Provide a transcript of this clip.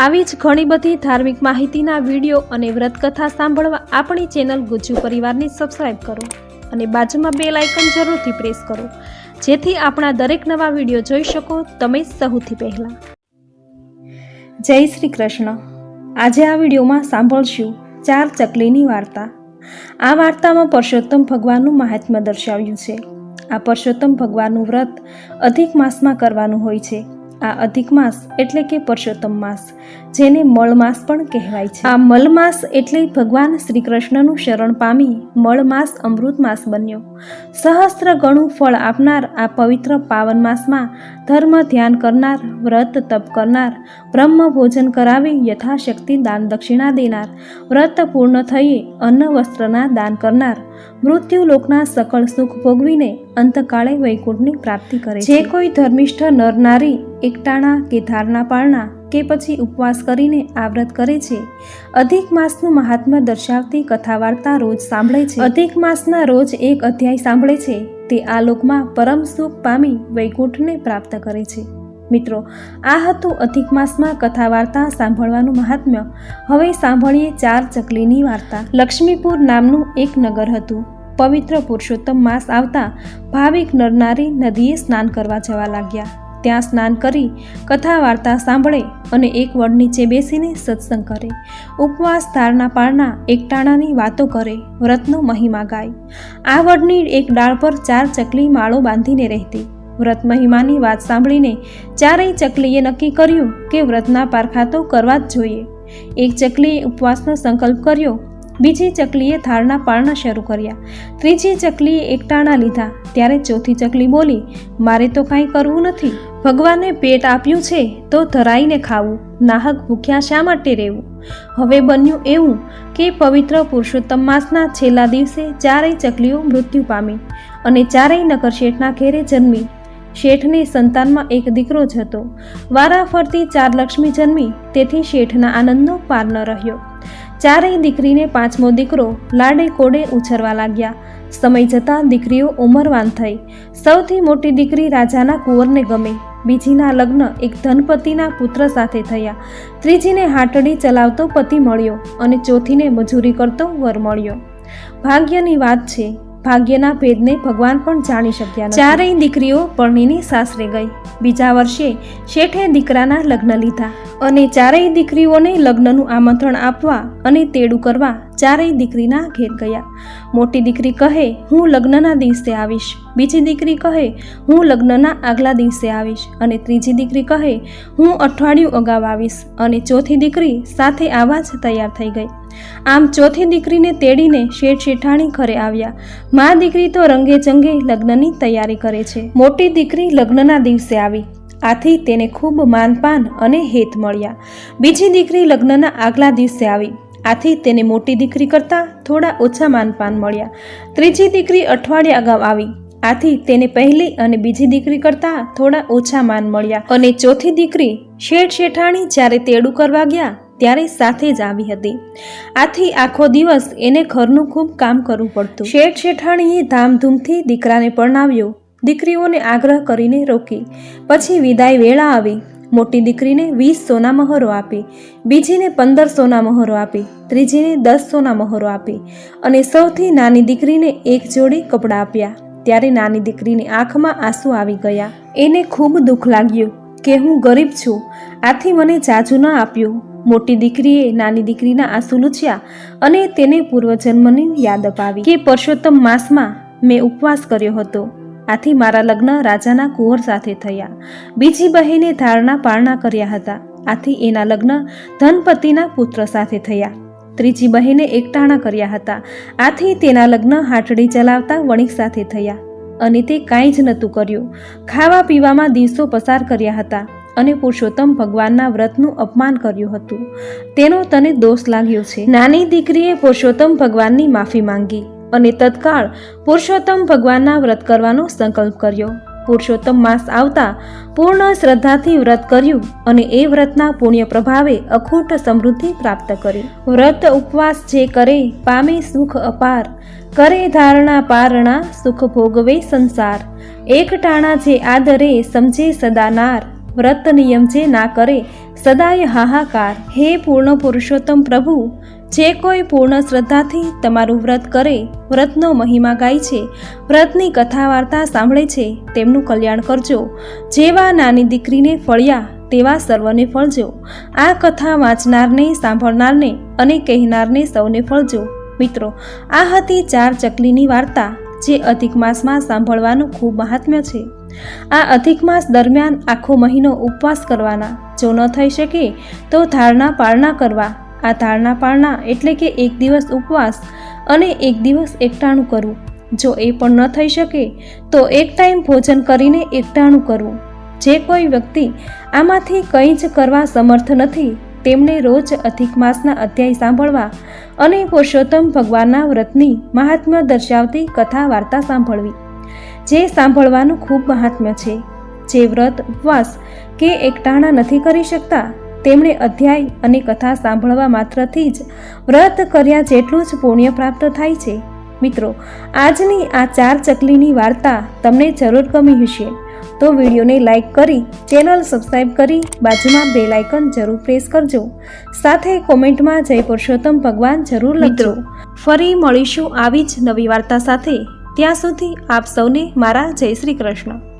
આવી જ ઘણી બધી ધાર્મિક માહિતીના વીડિયો અને વ્રતકથા સાંભળવા આપણી ચેનલ ગુજ્જુ પરિવારને સબસ્ક્રાઈબ કરો અને બાજુમાં બે લાઇકન જરૂરથી પ્રેસ કરો. જેથી આપણા દરેક નવા વીડિયો જોઈ શકો તમે સૌથી પહેલાં. જય શ્રી કૃષ્ણ. આજે આ વિડીયોમાં સાંભળશું ચાર ચકલીની વાર્તા. આ વાર્તામાં પરસોત્તમ ભગવાનનું મહાત્મ્ય દર્શાવ્યું છે. આ પરસોત્તમ ભગવાનનું વ્રત અધિક માસમાં કરવાનું હોય છે. આ અધિક માસ એટલે કે પરસોત્તમ માસ, જેને મળમાસ પણ કહેવાય છે. આ મલમાસ એટલે ભગવાન શ્રી કૃષ્ણનું શરણ પામી મળમાસ અમૃત માસ બન્યો. સહસ્ત્ર ગણું ફળ આપનાર આ પવિત્ર પાવન માસમાં ધર્મ ધ્યાન કરનાર વ્રત તપ કરનાર બ્રહ્મ ભોજન કરાવી યથાશક્તિ દાન દક્ષિણા દેનાર વ્રત પૂર્ણ થઈએ અન્ન વસ્ત્રના દાન કરનાર મૃત્યુ લોકના સકળ સુખ ભોગવીને અંતકાળે વૈકુંઠની પ્રાપ્તિ કરે છે. જે કોઈ ધર્મિષ્ઠ નર નારી એકટાણા કે ધારણા પાળના કે પછી ઉપવાસ કરીને આ વ્રત કરે છે અધિક માસનું મહાત્મ્ય દર્શાવતી કથા વાર્તા રોજ સાંભળે છે. અધિક માસના રોજ એક અધ્યાય સાંભળે છે. તે આ લોકમાં પરમ સુખ પામી વૈકુંઠને પ્રાપ્ત કરે છે. મિત્રો, આ હતું અધિક માસમાં કથા વાર્તા સાંભળવાનું મહાત્મ્ય. હવે સાંભળીએ ચાર ચકલીની વાર્તા. લક્ષ્મીપુર નામનું એક નગર હતું. પવિત્ર પુરુષોત્તમ માસ આવતા ભાવિક નરનારી નદીએ સ્નાન કરવા જવા લાગ્યા. ત્યાં સ્નાન કરી કથા વાર્તા સાંભળે અને એક વડ નીચે બેસીને સત્સંગ કરે. ઉપવાસ ધારના પારના એકટાણાની વાતો કરે, વ્રતનો મહિમા ગાય. આ વડની એક ડાળ પર ચાર ચકલી માળો બાંધીને રહેતી. વ્રત મહિમાની વાત સાંભળીને ચારેય ચકલીએ નક્કી કર્યું કે વ્રતના પારખા તો કરવા જ જોઈએ. એક ચકલીએ ઉપવાસનો સંકલ્પ કર્યો, બીજી ચકલીએ થાળના પાળના શરૂ કર્યા. ત્રીજી ચકલીએ એકટાણા લીધા, ત્યારે ચોથી ચકલી બોલી, મારે તો કાંઈ કરવું નથી. ભગવાને પેટ આપ્યું છે તો ધરાઈને ખાવું. નાહક ભૂખ્યા શા માટે રહેવું? હવે બન્યું એવું કે પવિત્ર પુરુષોત્તમ માસના છેલ્લા દિવસે ચારેય ચકલીઓ મૃત્યુ પામી અને ચારેય નગર શેઠના ઘેરે જન્મી. શેઠને સંતાનમાં એક દીકરો જ હતો. વારા ફરતી ચાર લક્ષ્મી જન્મી, તેથી શેઠના આનંદનો પાર ન રહ્યો. ચારેય દીકરીને પાંચમો દીકરો લાડે કોડે ઉછરવા લાગ્યા. સમય જતાં દીકરીઓ ઉંમરવાન થઈ. સૌથી મોટી દીકરી રાજાના કુંવરને ગમે. બીજીના લગ્ન એક ધનપતિના પુત્ર સાથે થયા. ત્રીજીને હાટડી ચલાવતો પતિ મળ્યો અને ચોથીને મજૂરી કરતો વર મળ્યો. ભાગ્યની વાત છે, ભાગ્યના ભેદને ભગવાન પણ જાણી શક્યા ચારેય દીકરીઓ પરણીની સાસરે ગઈ. બીજા વર્ષે શેઠે દીકરાના લગ્ન લીધા અને ચારેય દીકરીઓને લગ્નનું આમંત્રણ આપવા અને તેડું કરવા ચારેય દીકરીના ઘેર ગયા. મોટી દીકરી કહે, હું લગ્નના દિવસે આવીશ. બીજી દીકરી કહે, હું લગ્નના આગલા દિવસે આવીશ. અને ત્રીજી દીકરી કહે, હું અઠવાડિયું અગાઉ આવીશ. અને ચોથી દીકરી સાથે આવા જ તૈયાર થઈ ગઈ. આમ ચોથી દીકરીને તેડીને શેઠ શેઠાણી ઘરે આવ્યા. મા દીકરી તો રંગે ચંગે લગ્નની તૈયારી કરે છે. મોટી દીકરી લગ્નના દિવસે આવી. આથી તેને ખૂબ માનપાન અને હેત મળ્યા. બીજી દીકરી લગ્નના આગલા દિવસે આવી. આથી તેને મોટી દીકરી કરતાં થોડા ઓછા માનપાન મળ્યા. ત્રીજી દીકરી અઠવાડિયા અગાઉ આવી. આથી તેને પહેલી અને બીજી દીકરી કરતાં થોડા ઓછા માન મળ્યા. અને ચોથી દીકરી શેઠ શેઠાણી જ્યારે તેડું કરવા ગયા, ત્યારે સાથે જ આવી હતી. આથી આખો દિવસ એને ઘરનું ખૂબ કામ કરવું પડતું. શેઠ શેઠાણીએ ધામધૂમથી દીકરાને પરણાવ્યો. દીકરીઓને આગ્રહ કરીને રોકી. પછી વિદાય વેળા આવી. મોટી દીકરીને વીસ સોના મહોરો આપી, બીજીને પંદર સોના મહોરો આપી, ત્રીજીને દસ સોના મહોરો આપી અને સૌથી નાની દીકરીને એક જોડી કપડાં આપ્યા. ત્યારે નાની દીકરીની આંખમાં આંસુ આવી ગયા. એને ખૂબ દુઃખ લાગ્યું કે હું ગરીબ છું, આથી મને જાજુ ન આપ્યું. મોટી દીકરીએ નાની દીકરીના આંસુ લૂછ્યા અને તેને પૂર્વજન્મની યાદ અપાવી કે પરસોત્તમ માસમાં મેં ઉપવાસ કર્યો હતો. આથી મારા લગ્ન રાજાના કુંવર સાથે થયા. બીજી બહેને ધારણા પારણા કર્યા હતા. આથી એના લગ્ન ધનપતિના પુત્ર સાથે થયા. ત્રીજી બહેને એકટાણા કર્યા હતા. આથી તેના લગ્ન હાટડી ચલાવતા વણિક સાથે થયા અને તે કાંઈ જ નહોતું કર્યું. ખાવા પીવામાં દિવસો પસાર કર્યા હતા અને પુરુષોત્તમ ભગવાનના વ્રતનું અપમાન કર્યું હતું. તેનો તને દોષ લાગ્યો છે. નાની દીકરીએ પુરુષોત્તમ ભગવાનની માફી માંગી. અને તત્કાળ પુરુષોત્તમ ભગવાનના વ્રત કરવાનો સંકલ્પ કર્યો. પુરુષોત્તમ માસ આવતા પૂર્ણ શ્રદ્ધાથી વ્રત કર્યું અને એ વ્રતના પુણ્ય પ્રભાવે અખૂટ સમૃદ્ધિ પ્રાપ્ત કરી. વ્રત ઉપવાસ જે કરે પામે સુખ અપાર, કરે ધારણા પારણા, સુખ ભોગવે સંસાર. એક ટાણા જે આદરે સમજે સદાનાર વ્રત નિયમ જે ના કરે સદાય હાહાકાર. હે પૂર્ણ પુરુષોત્તમ પ્રભુ જે કોઈ પૂર્ણ શ્રદ્ધાથી તમારું વ્રત કરે, વ્રતનો મહિમા ગાય છે, વ્રતની કથા વાર્તા સાંભળે છે, તેમનું કલ્યાણ કરજો. જેવા નાની દીકરીને ફળ્યા, તેવા સર્વને ફળજો. આ કથા વાંચનારને, સાંભળનારને અને કહેનારને સૌને ફળજો. મિત્રો, આ હતી ચાર ચકલીની વાર્તા, જે અધિક માસમાં સાંભળવાનું ખૂબ મહાત્મ્ય છે. આ અધિક માસ દરમિયાન આખો મહિનો ઉપવાસ કરવાના. જો ન થઈ શકે, તો ધારણા પાળના કરવા. આ ધારણા પાળના એટલે કે એક દિવસ ઉપવાસ અને એક દિવસ એકટાણું કરવું. જો એ પણ ન થઈ શકે, તો એક ટાઈમ ભોજન કરીને એકટાણું કરવું. જે કોઈ વ્યક્તિ આમાંથી કંઈ જ કરવા સમર્થ નથી તેમણે રોજ અધિક માસના અધ્યાય સાંભળવા અને પુરુષોત્તમ ભગવાનના વ્રતની મહાત્મ્ય દર્શાવતી કથા વાર્તા સાંભળવી. જે સાંભળવાનું ખૂબ મહાત્મ્ય છે. જે વ્રત, ઉપવાસ કે એકટાણા નથી કરી શકતા તેમણે અધ્યાય અને કથા સાંભળવા માત્રથી જ વ્રત કર્યા જેટલું જ પુણ્ય પ્રાપ્ત થાય છે. મિત્રો, આજની આ ચાર ચકલીની વાર્તા તમને જરૂર ગમી હશે. તો વિડીયોને લાઇક કરી, ચેનલ સબસ્ક્રાઈબ કરી, બાજુમાં બે લાઇકન જરૂર પ્રેસ કરજો. સાથે કોમેન્ટમાં જય પુરુષોત્તમ ભગવાન જરૂર લખજો. ફરી મળીશું આવી જ નવી વાર્તા સાથે. ત્યાં સુધી આપ સૌને મારા જય શ્રી કૃષ્ણ.